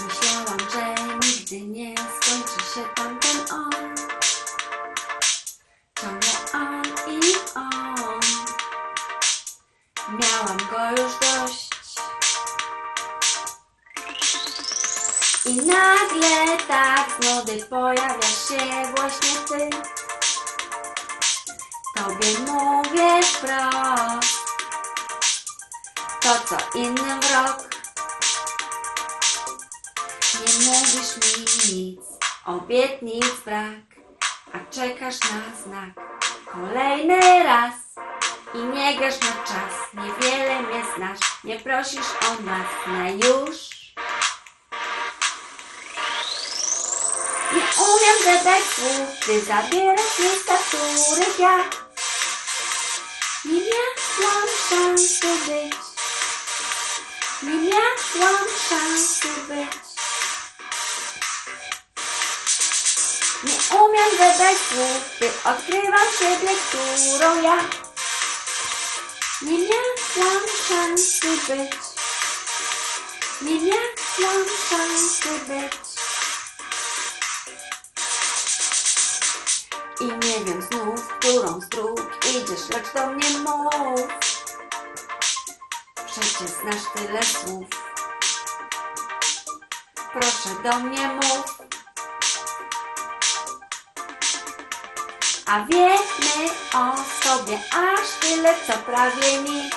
Myślałam, że nigdy nie skończy się tamten on. Ciągle on i on. Miałam go już dość. I nagle tak z nudy pojawiasz się właśnie ty. Tobie mówię wprost. To co innym wrog. Nie mówisz mi nic, obietnic brak, a czekasz na znak. Kolejny raz i nie gasz na czas, niewiele mnie znasz, nie prosisz o nas na już. Nie umiem zadać słów, ty zabierasz miejsca, których ja nie miałam szansy być. Nie miałam szansy być. Nie umiem wybrać by odkrywam siebie, którą ja miałam szansy być. Nie miałam szansy być. I nie wiem znów, którą z dróg idziesz, lecz do mnie mów. Przecież znasz tyle słów. Proszę do mnie mów. A wiemy o sobie aż tyle, co prawie nic.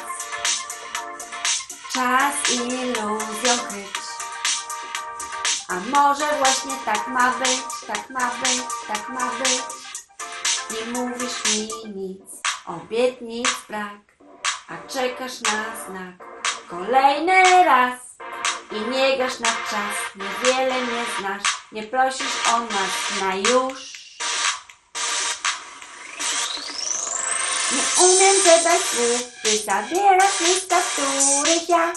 Czas iluzją kryć. A może właśnie tak ma być, tak ma być, tak ma być. Nie mówisz mi nic, obietnic brak, a czekasz na znak. Kolejny raz i nie gasz na czas, niewiele nie znasz, nie prosisz o nas na już. Nie umiem zadać słów, ty zabierasz miejsca, których ja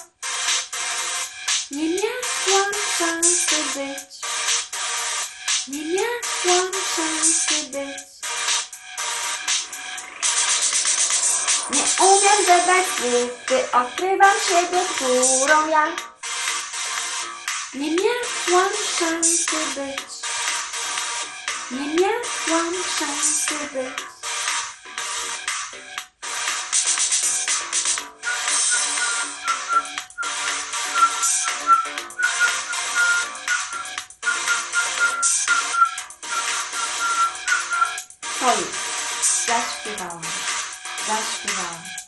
nie miałam szansy być. Nie miałam szansy być. Nie umiem zadać słów, odkrywam siebie, którą ja nie miałam szansy być. Nie miałam szansy być. solid. Respirando. Respirando.